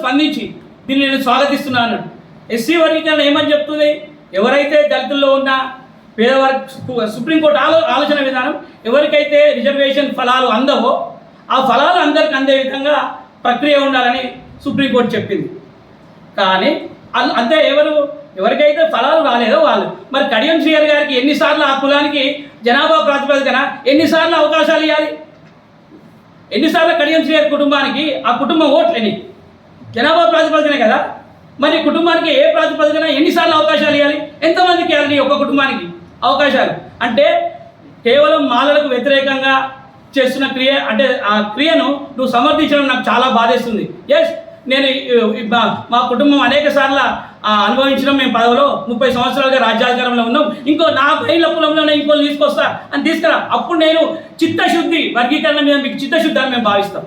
స్పందించి దీన్ని నేను స్వాగతిస్తున్నాను ఎస్సీ వర్గీకరణ ఏమని చెప్తుంది? ఎవరైతే దళితుల్లో ఉన్న పేదవారి సుప్రీంకోర్టు ఆలో ఆలోచన విధానం ఎవరికైతే రిజర్వేషన్ ఫలాలు అందవో ఆ ఫలాలు అందరికి అందే విధంగా ప్రక్రియ ఉండాలని సుప్రీంకోర్టు చెప్పింది. కానీ అంతే ఎవరు ఎవరికైతే ఫలాలు రాలేదో వాళ్ళు. మరి కడియం శ్రీయర్ గారికి ఎన్నిసార్లు ఆ కులానికి జనాభా ప్రాతిపదికన ఎన్నిసార్లు అవకాశాలు ఇవ్వాలి ఎన్నిసార్లు కడియం శ్రీయర్ కుటుంబానికి ఆ కుటుంబం ఓట్లని జనాభా ప్రాతిపదికనే కదా? మరి కుటుంబానికి ఏ ప్రాతిపదికన ఎన్నిసార్లు అవకాశాలు ఇవ్వాలి? ఎంతమందికి ఇవ్వాలి ఒక్క కుటుంబానికి అవకాశాలు? అంటే కేవలం మాలలకు వ్యతిరేకంగా చేస్తున్న క్రియ అంటే ఆ క్రియను నువ్వు సమర్థించడం నాకు చాలా బాధేస్తుంది. ఎస్ నేను మా- కుటుంబం అనేక సార్లు అనుభవించడం మేము పదవిలో ముప్పై సంవత్సరాలుగా రాజ్యాధికారంలో ఉన్నాం. ఇంకో నా బయల కులంలోనే ఇంకోళ్ళు తీసుకొస్తా అని తీసుకురా. అప్పుడు నేను చిత్తశుద్ధి వర్గీకరణ మీద మీకు చిత్తశుద్ధి అని మేము భావిస్తాం.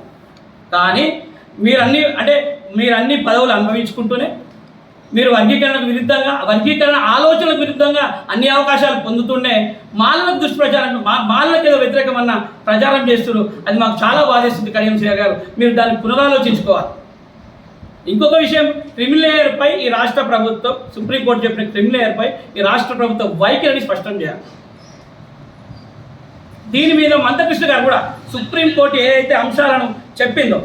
కానీ మీరు అన్ని అంటే మీరు అన్ని పదవులు అనుభవించుకుంటూనే మీరు వర్గీకరణకు విరుద్ధంగా వర్గీకరణ ఆలోచనలకు విరుద్ధంగా అన్ని అవకాశాలు పొందుతుండే మాలలకు దుష్ప్రచారం మా మాలలకు ఏదో వ్యతిరేకమన్న ప్రచారం చేస్తున్నారు. అది మాకు చాలా బాధేస్తుంది కళ్యాణ్ శ్రీ గారు. మీరు దాన్ని పునరాలోచించుకోవాలి. ఇంకొక విషయం క్రిమిలేయర్పై ఈ రాష్ట్ర ప్రభుత్వం సుప్రీంకోర్టు చెప్పిన క్రిమిలేయర్పై ఈ రాష్ట్ర ప్రభుత్వం వైఖరిని స్పష్టం చేయాలి. దీని మీద మంతకృష్ణ గారు కూడా సుప్రీంకోర్టు ఏదైతే అంశాలను చెప్పిందో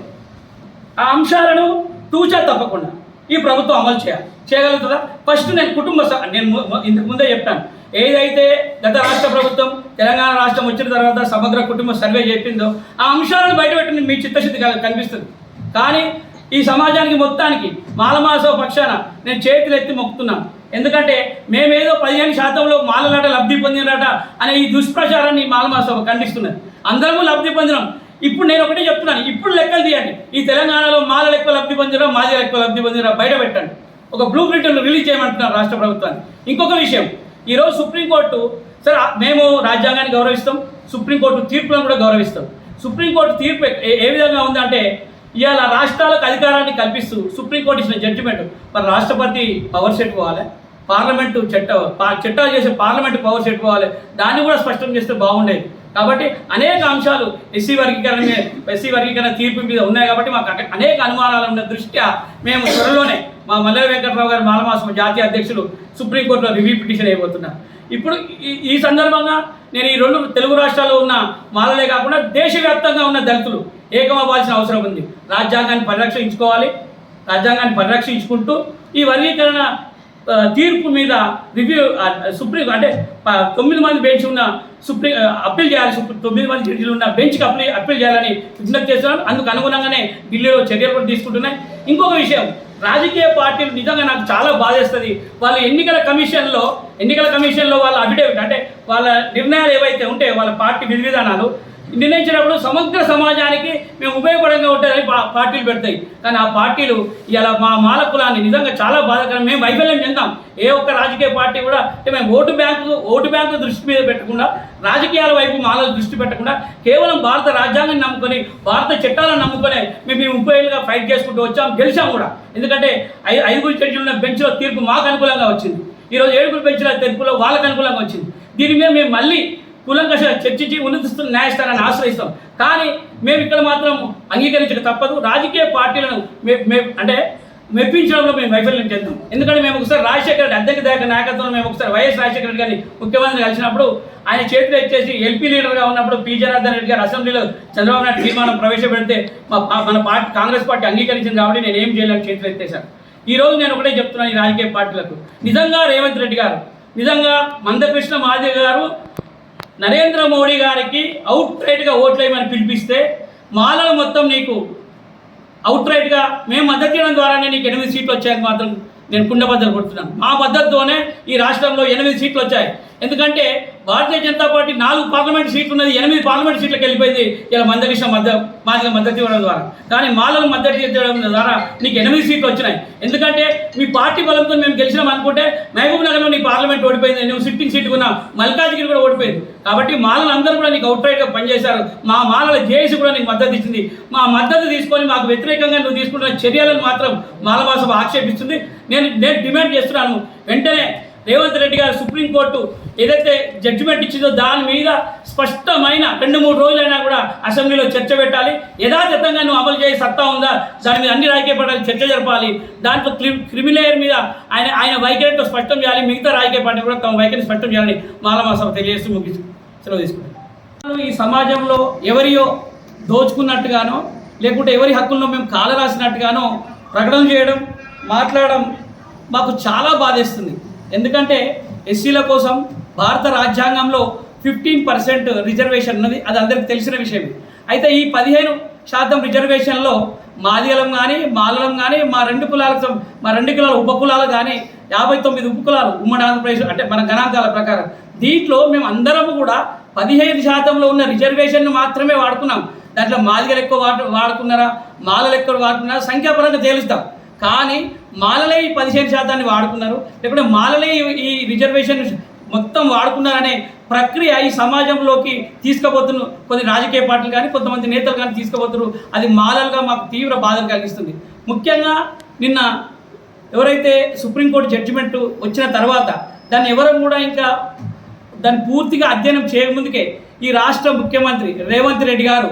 ఆ అంశాలను తూచా తప్పకుండా ఈ ప్రభుత్వం అమలు చేయాలి. చేయగలుగుతుందా? ఫస్ట్ నేను కుటుంబ నేను ఇంతకు ముందే చెప్తాను. ఏదైతే గత రాష్ట్ర ప్రభుత్వం తెలంగాణ రాష్ట్రం వచ్చిన తర్వాత సమగ్ర కుటుంబ సర్వే చెప్పిందో ఆ అంశాలను బయటపెట్టిన మీ చిత్తశుద్ధి కనిపిస్తుంది. కానీ ఈ సమాజానికి మొత్తానికి మాలమాసవ పక్షాన నేను చేతులు ఎత్తి మొక్కుతున్నాను. ఎందుకంటే మేమేదో పదిహేను శాతంలో మాలలాట లబ్ధి పొందినట అనే ఈ దుష్ప్రచారాన్ని మాలమాసవ ఖండిస్తున్నది. అందరము లబ్ధి పొందినాం. ఇప్పుడు నేను ఒకటే చెప్తున్నాను ఇప్పుడు లెక్కలు తీయండి. ఈ తెలంగాణలో మాల ఎక్కువ లబ్ధి పొందినా మాది ఎక్కువ లబ్ధి పొందినా బయట పెట్టండి. ఒక బ్లూ ప్రింట్ను రిలీజ్ చేయమంటున్నారు రాష్ట్ర ప్రభుత్వాన్ని. ఇంకొక విషయం ఈరోజు సుప్రీంకోర్టు సరే మేము రాజ్యాంగాన్ని గౌరవిస్తాం సుప్రీంకోర్టు తీర్పులను కూడా గౌరవిస్తాం. సుప్రీంకోర్టు తీర్పు ఏ- ఏ విధంగా ఉందంటే ఇవాళ రాష్ట్రాలకు అధికారాన్ని కల్పిస్తూ సుప్రీంకోర్టు ఇచ్చిన జడ్జిమెంట్ మరి రాష్ట్రపతి పవర్ సెట్ పోవాలి? పార్లమెంటు చట్ట చట్టాలు చేసే పార్లమెంటు పవర్ సెట్ పోవాలి? దాన్ని కూడా స్పష్టం చేస్తే బాగుండేది. కాబట్టి అనేక అంశాలు ఎస్సీ వర్గీకరణ ఎస్సీ వర్గీకరణ తీర్పు మీద ఉన్నాయి కాబట్టి మాకు అనేక అనుమానాలు ఉన్న దృష్ట్యా మేము త్వరలోనే మా మల్లెల వెంకటరావు గారు మాలమాసం జాతీయ అధ్యక్షులు సుప్రీంకోర్టులో రివ్యూ పిటిషన్ అయిపోతున్నారు ఇప్పుడు ఈ- సందర్భంగా నేను ఈ రెండు తెలుగు రాష్ట్రాల్లో ఉన్న మాలలే కాకుండా దేశవ్యాప్తంగా ఉన్న దళితులు ఏకమవ్వాల్సిన అవసరం ఉంది. రాజ్యాంగాన్ని పరిరక్షించుకోవాలి. రాజ్యాంగాన్ని పరిరక్షించుకుంటూ ఈ వర్గీకరణ తీర్పు మీద రివ్యూ సుప్రీం అంటే తొమ్మిది మంది బెంచ్ ఉన్న సుప్రీం అప్పీల్ చేయాలి సుప్రీం తొమ్మిది మంది జడ్జీలు ఉన్న బెంచ్కి అప్పీల్ అప్పీల్ చేయాలని విజ్ఞప్తి చేస్తున్నాను అందుకు అనుగుణంగానే ఢిల్లీలో చర్యలు కూడా తీసుకుంటున్నాయి. ఇంకొక విషయం రాజకీయ పార్టీలు నిజంగా నాకు చాలా బాధేస్తుంది వాళ్ళ ఎన్నికల కమిషన్లో ఎన్నికల కమిషన్లో వాళ్ళ అఫిడేవిట్ అంటే వాళ్ళ నిర్ణయాలు ఏవైతే ఉంటే వాళ్ళ పార్టీ విధి విధానాలు నిర్ణయించినప్పుడు సమగ్ర సమాజానికి మేము ఉపయోగపడంగా ఉంటారని పా- పార్టీలు పెడతాయి. కానీ ఆ పార్టీలు ఇలా మా మాల కులాన్ని నిజంగా చాలా బాధకరం. మేము వైఫల్యం చెందాం ఏ ఒక్క రాజకీయ పార్టీ కూడా అంటే మేము ఓటు బ్యాంకు ఓటు బ్యాంకు దృష్టి మీద పెట్టకుండా రాజకీయాల వైపు మాలలు దృష్టి పెట్టకుండా కేవలం భారత రాజ్యాంగాన్ని నమ్ముకొని భారత చట్టాలను నమ్ముకొని మేము మేము ముప్పై ఏళ్ళుగా ఫైట్ చేసుకుంటూ వచ్చాం గెలిచాం కూడా. ఎందుకంటే ఐ ఐదుగురు జడ్జిలు ఉన్న బెంచ్లో తీర్పు మాకు అనుకూలంగా వచ్చింది. ఈరోజు ఏడుగురు బెంచ్ల తీర్పులో వాళ్ళకు అనుకూలంగా వచ్చింది. దీని మీద మేము మళ్ళీ కూలంకష చర్చించి ఉన్నత న్యాయస్థానాన్ని ఆశ్రయిస్తాం. కానీ మేము ఇక్కడ మాత్రం అంగీకరించక తప్పదు. రాజకీయ పార్టీలను అంటే మెప్పించడంలో మేము వైఫల్యం చెందాం ఎందుకంటే మేము ఒకసారి రాజశేఖర రెడ్డి అధ్యక్ష దాకా నాయకత్వంలో మేము ఒకసారి వైఎస్ రాజశేఖర రెడ్డి గారిని ముఖ్యమంత్రి కలిసినప్పుడు ఆయన చేతులు ఇచ్చేసి ఎల్పీ లీడర్గా ఉన్నప్పుడు పి జనార్దన్ రెడ్డి గారు అసెంబ్లీలో చంద్రబాబు నాయుడు తీర్మానం ప్రవేశపెడితే మా మన పార్టీ కాంగ్రెస్ పార్టీ అంగీకరించింది కాబట్టి నేను ఏం చేయలేను చేతులు ఎత్తేసాను ఈ రోజు నేను ఒకటే చెప్తున్నాను ఈ రాజకీయ పార్టీలకు. నిజంగా రేవంత్ రెడ్డి గారు నిజంగా మందకృష్ణ మాదే గారు నరేంద్ర మోడీ గారికి అవుట్ రైట్గా ఓట్లేయమని పిలిపిస్తే మాలలు మొత్తం నీకు అవుట్ రైట్గా మేము మద్దతు ఇవ్వడం ద్వారానే నీకు ఎనిమిది సీట్లు వచ్చాయని మాత్రం నేను కుండబద్దలు కొడుతున్నాను. మా మద్దతుతోనే ఈ రాష్ట్రంలో ఎనిమిది సీట్లు వచ్చాయి. ఎందుకంటే భారతీయ జనతా పార్టీ నాలుగు పార్లమెంట్ సీట్లు ఉన్నది ఎనిమిది పార్లమెంట్ సీట్లకు వెళ్ళిపోయింది. ఇలా మందకృష్ణ మద్దతు మాదిగా మద్దతు ఇవ్వడం ద్వారా. కానీ మాలను మద్దతు ఇవ్వడం ద్వారా నీకు ఎనిమిది సీట్లు వచ్చినాయి. ఎందుకంటే మీ పార్టీ బలంతో మేము గెలిచినాం అనుకుంటే మహబూబ్ నగర్లో నీ పార్లమెంట్ ఓడిపోయింది. నువ్వు సిట్టింగ్ సీట్ ఉన్న మల్కాజ్గిరి కూడా ఓడిపోయింది. కాబట్టి మాలలు అందరూ కూడా నీకు అవుట్ రైట్గా పనిచేశారు. మా మాలల జేఏసీ కూడా నీకు మద్దతు ఇచ్చింది. మా మద్దతు తీసుకొని మాకు వ్యతిరేకంగా నువ్వు తీసుకుంటున్న చర్యలను మాత్రం మాలవాసభ ఆక్షేపిస్తుంది. నేను నేను డిమాండ్ చేస్తున్నాను. వెంటనే రేవంత్ రెడ్డి గారు సుప్రీంకోర్టు ఏదైతే జడ్జిమెంట్ ఇచ్చిందో దాని మీద స్పష్టమైన రెండు మూడు రోజులైనా కూడా అసెంబ్లీలో చర్చ పెట్టాలి. యథాతథంగా నువ్వు అమలు చేసే సత్తా ఉందా? దాని మీద అన్ని రాజకీయ పార్టీలు చర్చ జరపాలి. దాంట్లో క్రి క్రిమిలేయర్ మీద ఆయన ఆయన వైఖరితో స్పష్టం చేయాలి. మిగతా రాజకీయ పార్టీ కూడా తమ వైఖరిని స్పష్టం చేయాలని మాలమాసభ తెలియజేస్తూ ముగిస్తూ సెలవు తీసుకుంటాం ఈ సమాజంలో ఎవరియో దోచుకున్నట్టుగానో లేకుంటే ఎవరి హక్కుల్లో మేము కాలరాసినట్టుగానో ప్రకటన చేయడం మాట్లాడడం మాకు చాలా బాధేస్తుంది. ఎందుకంటే ఎస్సీల కోసం భారత రాజ్యాంగంలో ఫిఫ్టీన్ పర్సెంట్ రిజర్వేషన్ ఉన్నది అది అందరికీ తెలిసిన విషయం అయితే ఈ పదిహేను శాతం రిజర్వేషన్లో మాదిగలం కానీ మాలలం కానీ మా రెండు కులాలకు మా రెండు కులాల ఉప కులాలు కానీ యాభై తొమ్మిది ఉప కులాలు ఉమ్మడి ఆంధ్రప్రదేశ్ అంటే మన గణాంకాల ప్రకారం. దీంట్లో మేము అందరము కూడా పదిహేను శాతంలో ఉన్న రిజర్వేషన్ను మాత్రమే వాడుకున్నాం. దాంట్లో మాదిగలు ఎక్కువ వాడు వాడుకున్నారా మాలలు ఎక్కువ వాడుకున్నారా సంఖ్యాపరంగా తేలుస్తాం. కానీ మాలలే ఈ పదిహేను శాతాన్ని వాడుకున్నారు. లేకుంటే మాలలే ఈ- రిజర్వేషన్ మొత్తం వాడుకున్నారనే ప్రక్రియ ఈ సమాజంలోకి తీసుకుపోతున్న కొన్ని రాజకీయ పార్టీలు కానీ కొంతమంది నేతలు కానీ తీసుకుపోతున్నారు. అది మాలలుగా మాకు తీవ్ర బాధలు కలిగిస్తుంది. ముఖ్యంగా నిన్న ఎవరైతే సుప్రీంకోర్టు జడ్జిమెంట్ వచ్చిన తర్వాత దాన్ని ఎవరు కూడా ఇంకా దాన్ని పూర్తిగా అధ్యయనం చేయకముందుకే ఈ రాష్ట్ర ముఖ్యమంత్రి రేవంత్ రెడ్డి గారు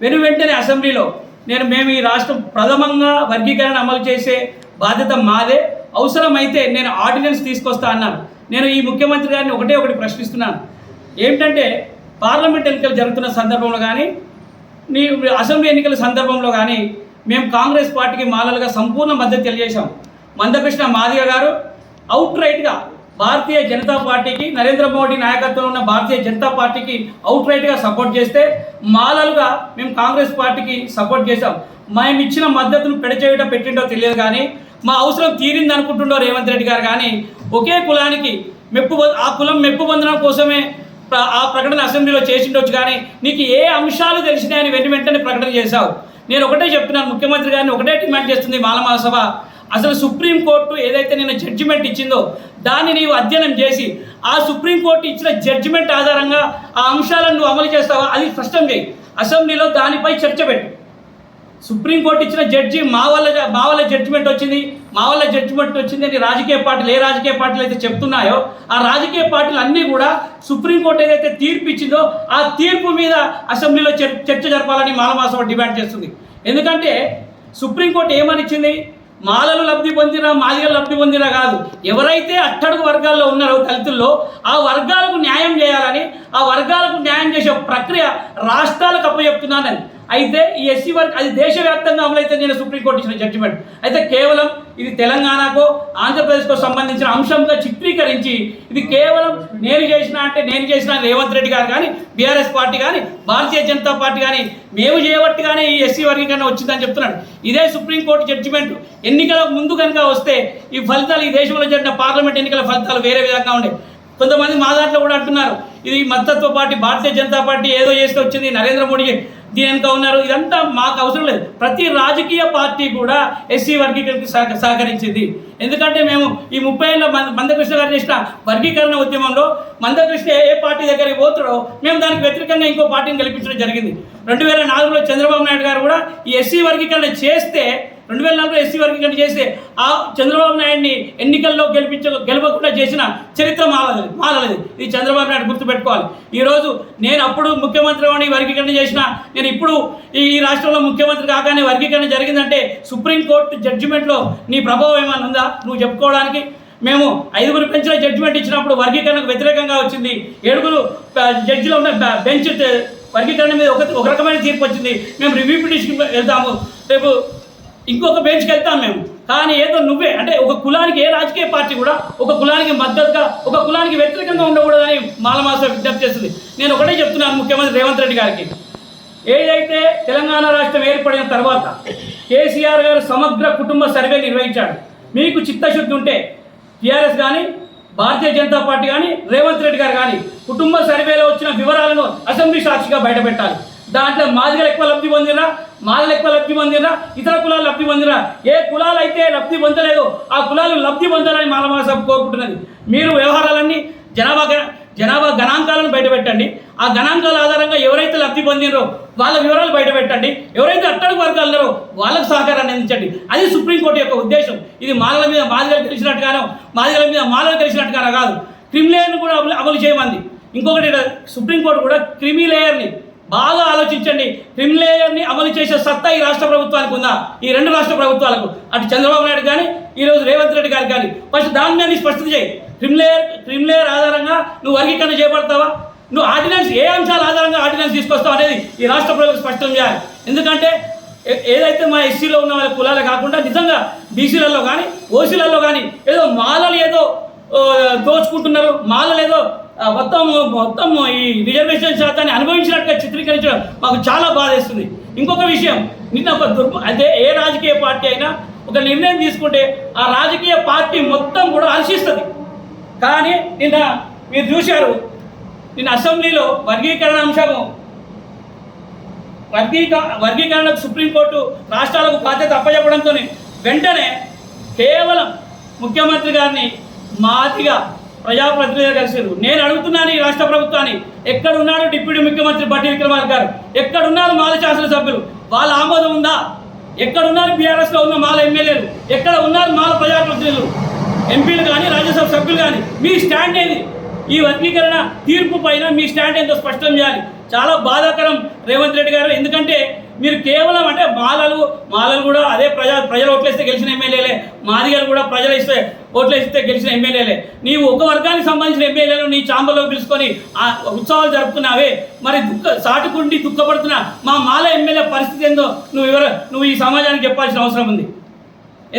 వెను వెంటనే అసెంబ్లీలో నేను మేము ఈ రాష్ట్రం ప్రథమంగా వర్గీకరణ అమలు చేసే బాధ్యత మాదే. అవసరమైతే నేను ఆర్డినెన్స్ తీసుకొస్తా అన్నాను. నేను ఈ ముఖ్యమంత్రి గారిని ఒకటే ఒకటి ప్రశ్నిస్తున్నాను. ఏమిటంటే పార్లమెంట్ ఎన్నికలు జరుగుతున్న సందర్భంలో కానీ నీ అసెంబ్లీ ఎన్నికల సందర్భంలో కానీ మేము కాంగ్రెస్ పార్టీకి మాలలుగా సంపూర్ణ మద్దతు తెలియజేశాం. మందకృష్ణ మాదిగ గారు అవుట్ రైట్గా భారతీయ జనతా పార్టీకి నరేంద్ర మోడీ నాయకత్వంలో ఉన్న భారతీయ జనతా పార్టీకి అవుట్ రైట్గా సపోర్ట్ చేస్తే మాలలుగా మేము కాంగ్రెస్ పార్టీకి సపోర్ట్ చేశాం. మేము ఇచ్చిన మద్దతును పెడచేయటం పెట్టిండో తెలియదు కానీ మా అవసరం తీరింది అనుకుంటుండో రేవంత్ రెడ్డి గారు కానీ ఒకే కులానికి మెప్పు ఆ కులం మెప్పు పొందడం కోసమే ఆ ప్రకటన అసెంబ్లీలో చేసిండొచ్చు కానీ నీకు ఏ అంశాలు తెలిసినాయని వెంట వెంటనే ప్రకటన చేశావు. నేను ఒకటే చెప్తున్నాను ముఖ్యమంత్రి గారిని ఒకటే డిమాండ్ చేస్తుంది మాలమహాసభ అసలు సుప్రీంకోర్టు ఏదైతే నేను జడ్జిమెంట్ ఇచ్చిందో దాన్ని నీవు అధ్యయనం చేసి ఆ సుప్రీంకోర్టు ఇచ్చిన జడ్జిమెంట్ ఆధారంగా ఆ అంశాలను నువ్వు అమలు చేస్తావా? అది స్పష్టం చేయి. అసెంబ్లీలో దానిపై చర్చ పెట్టు. సుప్రీంకోర్టు ఇచ్చిన జడ్జి మా వల్ల మా వల్ల జడ్జిమెంట్ వచ్చింది మా వల్ల జడ్జిమెంట్ వచ్చింది అని రాజకీయ పార్టీలు ఏ రాజకీయ పార్టీలు అయితే చెప్తున్నాయో ఆ రాజకీయ పార్టీలు అన్నీ కూడా సుప్రీంకోర్టు ఏదైతే తీర్పు ఇచ్చిందో ఆ తీర్పు మీద అసెంబ్లీలో చర్చ జరపాలని మాలమాసభ డిమాండ్ చేస్తుంది. ఎందుకంటే సుప్రీంకోర్టు ఏమని ఇచ్చింది? మాలలు లబ్ధి పొందినా మాదిగలు లబ్ధి పొందినా కాదు. ఎవరైతే అట్టడుగు వర్గాల్లో ఉన్నారో దళితుల్లో ఆ వర్గాలకు న్యాయం చేయాలని ఆ వర్గాలకు న్యాయం చేసే ప్రక్రియ రాష్ట్రాలకు అప్పచెప్తున్నానని. అయితే ఈ ఎస్సీ వర్గ అది దేశవ్యాప్తంగా అమలైతే నేను సుప్రీంకోర్టు ఇచ్చిన జడ్జిమెంట్ అయితే కేవలం ఇది తెలంగాణకో ఆంధ్రప్రదేశ్కో సంబంధించిన అంశంగా చిత్రీకరించి ఇది కేవలం నేను చేసిన అంటే నేను చేసిన రేవంత్ రెడ్డి గారు కానీ బీఆర్ఎస్ పార్టీ కానీ భారతీయ జనతా పార్టీ కానీ మేము చేయబట్టుగానే ఈ ఎస్సీ వర్గీకరణ వచ్చిందని చెప్తున్నాడు. ఇదే సుప్రీంకోర్టు జడ్జిమెంట్ ఎన్నికలకు ముందు కనుక వస్తే ఈ ఫలితాలు ఈ దేశంలో జరిగిన పార్లమెంట్ ఎన్నికల ఫలితాలు వేరే విధంగా ఉండే. కొంతమంది మా దాంట్లో కూడా అంటున్నారు ఇది మద్దతు పార్టీ భారతీయ జనతా పార్టీ ఏదో చేస్తే వచ్చింది నరేంద్ర మోడీ దీని ఉన్నారు. ఇదంతా మాకు అవసరం లేదు. ప్రతి రాజకీయ పార్టీ కూడా ఎస్సీ వర్గీకరణకు సహక సహకరించింది. ఎందుకంటే మేము ఈ ముప్పై ఏళ్ళ మంద మందకృష్ణ గారు చేసిన వర్గీకరణ ఉద్యమంలో మందకృష్ణ ఏ పార్టీ దగ్గరికి పోతాడో మేము దానికి వ్యతిరేకంగా ఇంకో పార్టీని గెలిపించడం జరిగింది. రెండు వేల నాలుగులో చంద్రబాబు నాయుడు గారు కూడా ఈ ఎస్సీ వర్గీకరణ చేస్తే రెండు వేల నాలుగులో ఎస్సీ వర్గీకరణ చేస్తే ఆ చంద్రబాబు నాయుడిని ఎన్నికల్లో గెలిపించ గెలవకుండా చేసిన చరిత్ర మాలది మాలలేదు ఇది చంద్రబాబు నాయుడు గుర్తుపెట్టుకోవాలి. ఈరోజు నేను అప్పుడు ముఖ్యమంత్రి వాడిని వర్గీకరణ చేసిన నేను ఇప్పుడు ఈ రాష్ట్రంలో ముఖ్యమంత్రి కాగానే వర్గీకరణ జరిగిందంటే సుప్రీంకోర్టు జడ్జిమెంట్లో నీ ప్రభావం ఏమైనా ఉందా? నువ్వు చెప్పుకోవడానికి. మేము ఐదుగురు పెంచిన జడ్జిమెంట్ ఇచ్చినప్పుడు వర్గీకరణకు వ్యతిరేకంగా వచ్చింది. ఏడుగురు జడ్జిలో ఉన్న బెంచ్ వర్గీకరణ మీద ఒక ఒక రకమైన తీర్పు వచ్చింది. మేము రివ్యూ పిటిషన్ వెళ్తాము. రేపు ఇంకొక బెంచ్కి వెళ్తాం మేము. కానీ ఏదో నువ్వే అంటే ఒక కులానికి ఏ రాజకీయ పార్టీ కూడా ఒక కులానికి మద్దతుగా ఒక కులానికి వ్యతిరేకంగా ఉండకూడదని మాలమాస విజ్ఞప్తి చేస్తుంది నేను ఒకటే చెప్తున్నాను ముఖ్యమంత్రి రేవంత్ రెడ్డి గారికి. ఏదైతే తెలంగాణ రాష్ట్రం ఏర్పడిన తర్వాత కేసీఆర్ గారు సమగ్ర కుటుంబ సర్వే నిర్వహించాడు. మీకు చిత్తశుద్ధి ఉంటే టీఆర్ఎస్ కానీ భారతీయ జనతా పార్టీ కానీ రేవంత్ రెడ్డి గారు కానీ కుటుంబ సర్వేలో వచ్చిన వివరాలను అసెంబ్లీ సాక్షిగా బయటపెట్టాలి. దాంట్లో మాదిగలు ఎక్కువ లబ్ధి పొందినా మాలలు ఎక్కువ లబ్ధి పొందిరా ఇతర కులాలు లబ్ధి పొందిరా ఏ కులాలు అయితే లబ్ధి పొందలేదో ఆ కులాలు లబ్ధి పొందాలని మాలమాసభ కోరుకుంటున్నది. మీరు వ్యవహారాలన్నీ జనాభా గణ- జనాభా గణాంకాలను బయటపెట్టండి. ఆ గణాంకాల ఆధారంగా ఎవరైతే లబ్ధి పొందినరో వాళ్ళ వివరాలు బయటపెట్టండి. ఎవరైతే అట్టడుగు వర్గాలు ఉన్నారో వాళ్ళకు సహకారాన్ని అందించండి. అది సుప్రీంకోర్టు యొక్క ఉద్దేశం. ఇది మాలల మీద మాదిగలు తెలిసినట్టుగానో మాదిగల మీద మాలలు తెలిసినట్టుగానో కాదు. క్రిమిలేయర్ని కూడా అమలు అమలు చేయమంది. ఇంకొకటి సుప్రీంకోర్టు కూడా క్రిమి లేయర్ని బాగా ఆలోచించండి. క్రిమిలేయర్ని అమలు చేసే సత్తా ఈ రాష్ట్ర ప్రభుత్వానికి ఉందా? ఈ రెండు రాష్ట్ర ప్రభుత్వాలకు. అటు చంద్రబాబు నాయుడు కానీ ఈరోజు రేవంత్ రెడ్డి గారు కానీ ఫస్ట్ దాని మీద స్పష్టత చేయి. క్రిమిలేయర్ క్రిమిలేయర్ ఆధారంగా నువ్వు వర్గీకరణ చేపడతావా నువ్వు ఆర్డినెన్స్ ఏ అంశాల ఆధారంగా ఆర్డినెన్స్ తీసుకొస్తావు అనేది ఈ రాష్ట్ర ప్రభుత్వం స్పష్టం చేయాలి. ఎందుకంటే ఏదైతే మా ఎస్సీలో ఉన్న వాళ్ళ కులాలు కాకుండా నిజంగా బీసీలలో కానీ ఓసీలలో కానీ ఏదో మాలలు ఏదో దోచుకుంటున్నారు. మాలలు ఏదో మొత్తం మొత్తం ఈ రిజర్వేషన్ శాతాన్ని అనుభవించినట్టుగా చిత్రీకరించడం మాకు చాలా బాధేస్తుంది. ఇంకొక విషయం నిన్న ఒక దుర్మ అదే ఏ రాజకీయ పార్టీ అయినా ఒక నిర్ణయం తీసుకుంటే ఆ రాజకీయ పార్టీ మొత్తం కూడా హర్షిస్తుంది కానీ నిన్న మీరు చూశారు నిన్న అసెంబ్లీలో వర్గీకరణ అంశము. వర్గీక వర్గీకరణకు సుప్రీంకోర్టు రాష్ట్రాలకు బాధ్యత అప్పచెప్పడంతో వెంటనే కేవలం ముఖ్యమంత్రి గారిని మాదిగా ప్రజాప్రతినిధిగా కలిసారు నేను అడుగుతున్నాను ఈ రాష్ట్ర ప్రభుత్వాన్ని. ఎక్కడున్నాడు డిప్యూటీ ముఖ్యమంత్రి బట్టి విక్రమార్క గారు? ఎక్కడున్నారు మాల శాసనసభ్యులు? వాళ్ళ ఆమోదం ఉందా? ఎక్కడున్నారు బీఆర్ఎస్లో ఉన్న మాల ఎమ్మెల్యేలు? ఎక్కడ ఉన్నారు మాల ప్రజాప్రతినిధులు? ఎంపీలు కానీ రాజ్యసభ సభ్యులు కానీ మీ స్టాండ్ ఏది? ఈ వర్గీకరణ తీర్పు పైన మీ స్టాండ్ ఏంటో స్పష్టం చేయాలి. చాలా బాధాకరం రేవంత్ రెడ్డి గారు. ఎందుకంటే మీరు కేవలం అంటే మాలలు మాలలు కూడా అదే ప్రజా ప్రజలు ఓట్లేస్తే గెలిచిన ఎమ్మెల్యేలే. మాదిగలు కూడా ప్రజలు ఇస్తే ఓట్లేస్తే గెలిచిన ఎమ్మెల్యేలే. నీవు ఒక వర్గానికి సంబంధించిన ఎమ్మెల్యేలు నీ చాంబర్లో పిలుచుకొని ఆ ఉత్సవాలు జరుపుకున్నావే. మరి దుఃఖ సాటుకుండి దుఃఖపడుతున్న మా మాల ఎమ్మెల్యే పరిస్థితి ఏందో నువ్వు ఎవరు నువ్వు ఈ సమాజానికి చెప్పాల్సిన అవసరం ఉంది.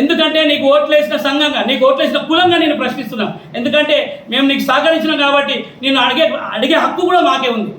ఎందుకంటే నీకు ఓట్లేసిన సంఘంగా నీకు ఓట్లేసిన కులంగా నేను ప్రశ్నిస్తున్నాను ఎందుకంటే మేము నీకు సహకరించినాం కాబట్టి నేను అడిగే అడిగే హక్కు కూడా మాకే ఉంది.